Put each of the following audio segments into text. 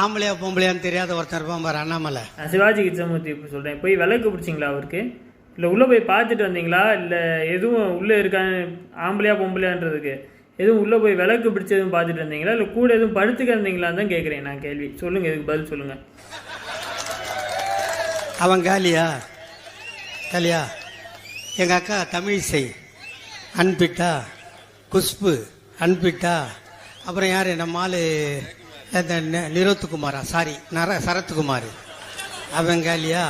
ஆம்பளையா பொம்பளையான்னு தெரியாத ஒருத்தன் இருப்பான் பாரு அண்ணாமலை. சிவாஜி கிருஷ்ணமூர்த்தி சொல்கிறேன் போய் விளக்கு பிடிச்சிங்களா அவருக்கு? இல்லை உள்ளே போய் பார்த்துட்டு வந்தீங்களா? இல்லை எதுவும் உள்ளே இருக்கான்னு ஆம்பளையா பொம்பளையான்றதுக்கு? எதுவும் உள்ளே போய் விளக்கு பிடிச்சி எதுவும் பார்த்துட்டு வந்தீங்களா? இல்லை கூட எதுவும் படுத்துக்க இருந்தீங்களான்னு தான் கேட்குறேன் நான் கேள்வி. சொல்லுங்கள் இதுக்கு பதில் சொல்லுங்கள் அவன் காலியா? காலியா? எங்கள் அக்கா தமிழிசை அன்பிட்டா? குஷ்பு அன்பிட்டா? அப்புறம் யார் நம்ம ஆளு அந்த நிரோத்துக்குமாரா? சாரி நர சரத்குமார். அவன் காலியா?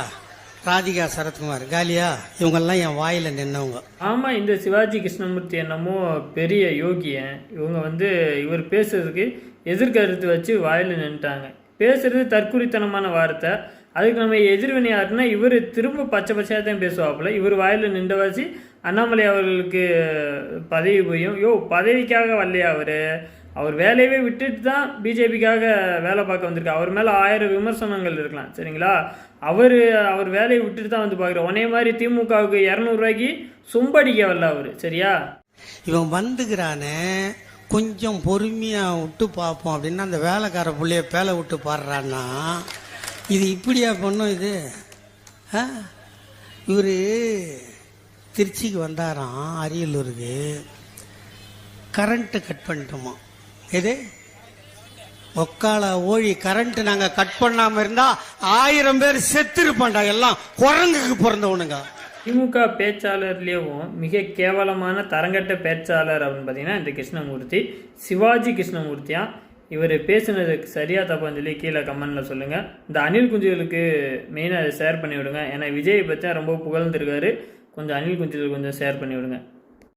ராதிகா சரத்குமார். காலியா? இவங்கெல்லாம் என் வாயில் நின்னவங்க. ஆமாம் இந்த சிவாஜி கிருஷ்ணமூர்த்தி என்னமோ பெரிய யோகியன். இவங்க வந்து இவர் பேசுறதுக்கு எதிர்கருத்து வச்சு வாயில் நின்றுட்டாங்க பேசுறது தற்குறித்தனமான வார்த்தை. அதுக்கு நம்ம எதிர்வினை யாருன்னா இவர் திரும்ப பச்சை பச்சையாக தான் பேசுவாப்புல. இவர் வாயில் வச்சு அண்ணாமலை அவர்களுக்கு பதவி போயும். யோ பதவிக்காக வரலையா அவர்? அவர் வேலையவே விட்டுட்டு தான் பிஜேபிக்காக வேலை பார்க்க வந்திருக்கு அவர் மேலே ஆயிரம் விமர்சனங்கள் இருக்கலாம் சரிங்களா? அவர் அவர் வேலையை விட்டுட்டு தான் வந்து பார்க்குறார். ஒனே மாதிரி திமுகவுக்கு இரநூறுவாய்க்கு சும்படிக்க வரல அவர் சரியா? இவன் வந்துக்கிறானே கொஞ்சம் பொறுமையாக விட்டு பார்ப்போம் அப்படின்னா அந்த வேலைக்கார பிள்ளைய பேலை விட்டு பாடுறான்னா இது இப்படியா பண்ணும் இது? ஆ? இவர் திருச்சிக்கு வந்தாராம் அரியலூருக்கு. Current cut பண்ணிட்டோமா. எது? ஒக்கால ஓழி கரண்ட் நாங்கள் கட் பண்ணாமல் இருந்தால் ஆயிரம் பேர் செத்து இருப்பான்டா எல்லாம். குரங்குக்கு பிறந்தவனுங்க திமுக பேச்சாளர்லேயும் மிக கேவலமான தரங்கட்ட பேச்சாளர் அப்படின்னு பார்த்தீங்கன்னா இந்த கிருஷ்ணமூர்த்தி சிவாஜி கிருஷ்ணமூர்த்தியா? இவர் பேசுனது சரியா தப்பான்னு சொல்லி கீழே கமெண்ட்ல சொல்லுங்கள் இந்த அனில் குஞ்சுகளுக்கு மெயினாக அதை ஷேர் பண்ணி விடுங்க ஏன்னா விஜய் பற்றி ரொம்ப புகழ்ந்துருக்காரு. கொஞ்சம் அனில் குஞ்சுகள் கொஞ்சம் ஷேர் பண்ணி விடுங்க